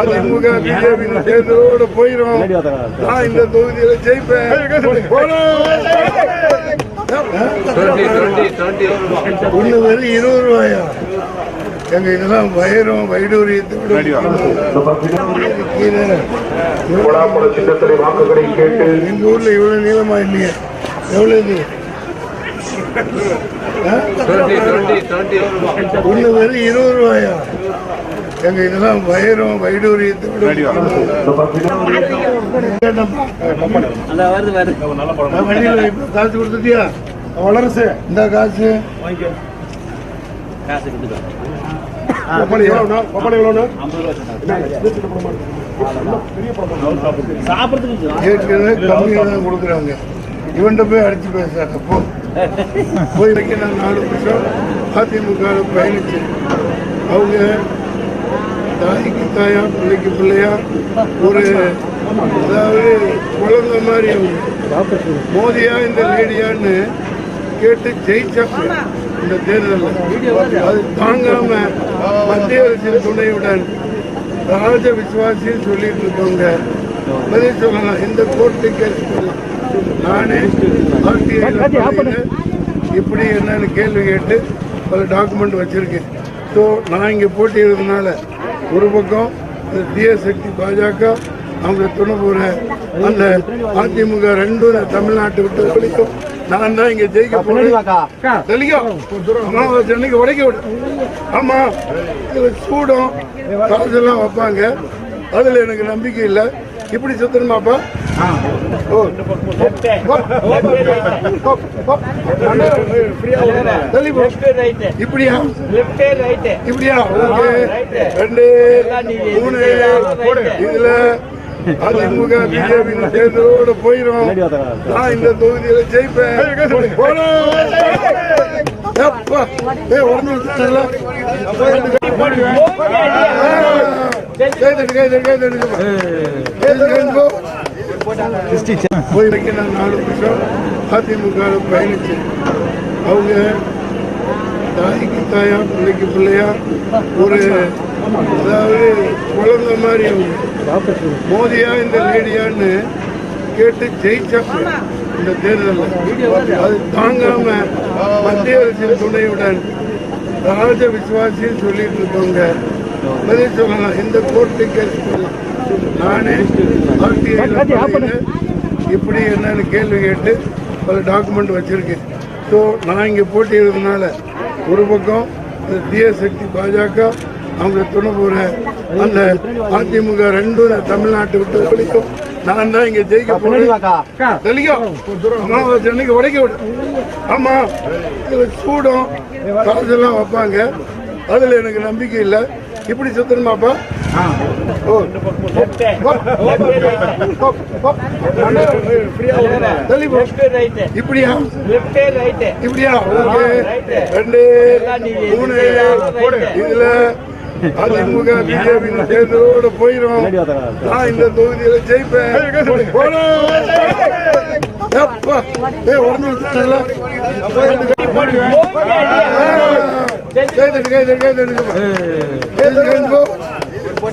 AIADMK BJP தேர்தலோட போயிடும் நான் இந்த தொகுதியில ஜெயிப்பேன். ஒண்ணு வெறும் இருபது ரூபாயா? எங்க இதெல்லாம் வைரம் வைடூரியத்தை எங்க ஊர்ல இவ்வளவு நீளமா இல்லையே? எவ்வளவு? ஒண்ணு வெறும் இருபது ரூபாயா? எங்க இதெல்லாம் வைரம் வைடூரியத்தை விட கேட்டப்பா. நான் வண்டியில இப்ப காசு கொடுத்துட்டியா? வளரசு இந்த காசு. ஏற்கனவே கம்மியாக தான் கொடுக்குறாங்க. இவன்கிட்ட போய் அடிச்சு பேசுறாங்க. போ. போய் நாலு வருஷம் அதிமுக பயணிச்சேன் அவங்க தாய்க்கு தாயா பிள்ளைக்கு பிள்ளையா ஒரு அதாவது குழந்தை மாதிரி அவங்க. மோதியா இந்த லேடியான்னு கேட்டு ஜெயிச்சாங்க இந்த தேர்தலில். அது தாங்காம மத்திய அரசின் துணையுடன் ராஜ விசுவாசின்னு சொல்லிட்டு இருக்கவங்க பதில் சொல்லலாம். இந்த கோர்ட்டு கேஸ் நானே ல இப்படி என்னன்னு கேள்வி கேட்டு பல டாக்குமெண்ட் வச்சிருக்கேன். ஸோ நான் இங்கே போட்டியிடுறதுனால ஒரு பக்கம் இந்த தீய சக்தி பாஜக அவங்க துணை போற அந்த அதிமுக ரெண்டும் தமிழ்நாட்டை விட்டு ஒழிக்கும். நான் தான் இங்க ஜெயிக்க போறேன். தெளிக்கும் உடைக்க விடு. ஆமா சூடம் காசெல்லாம் வைப்பாங்க. அதுல எனக்கு நம்பிக்கை இல்லை. இப்படி சுத்தணுமாப்பா. இப்படியா? இப்படியா? ரெண்டு மூணு. இதுல அதிமுக பிஜேபி சேர்ந்ததோட போயிடும் நான் இந்த தொகுதியில ஜெயிப்பேன். போலாம். எப்பா. ஏய், ஒரு நிமிஷம் இல்ல. நான் நாலு வருஷம் அதிமுக பயணிச்சேன் அவங்க தாய்க்கு தாயா பிள்ளைக்கு பிள்ளையா ஒரு அதாவது குழந்த மாதிரி அவங்க மோதியா இந்த லேடியான்னு கேட்டு ஜெயிச்சாங்க இந்த தேர்தலில் அது தாங்காம மத்திய அரசின் துணையுடன் ராஜ விசுவாசின்னு சொல்லிட்டு இருக்கவங்க பதில் சொல்லலாம் இந்த கோர்ட்டு கேஸ் சொல்லலாம் நானே இப்படி என்னன்னு கேள்வி கேட்டு பல டாக்குமெண்ட் வச்சிருக்கேன். ஸோ நான் இங்கே போட்டியிடுறதுனால ஒரு பக்கம் சக்தி பாஜக அவங்க துணை போற அந்த அதிமுக ரெண்டும் தமிழ்நாட்டை விட்டு ஒழிக்கும் நான் தான் இங்க ஜெயிக்க போறேன். தெளிக்கும் அன்னைக்கு உடைக்க விடு. ஆமா இது சூடம் காசெல்லாம் வைப்பாங்க. அதுல எனக்கு நம்பிக்கை இல்லை. இப்படி சுத்தணுமாப்பா. இப்படியா இப்படியா ரெண்டு மூணு இதுல அதிமுக பிஜேபி தேர்தலோட போயிடும் நான் இந்த தொகுதியில ஜெயிப்பேன் போலாம். எப்பா.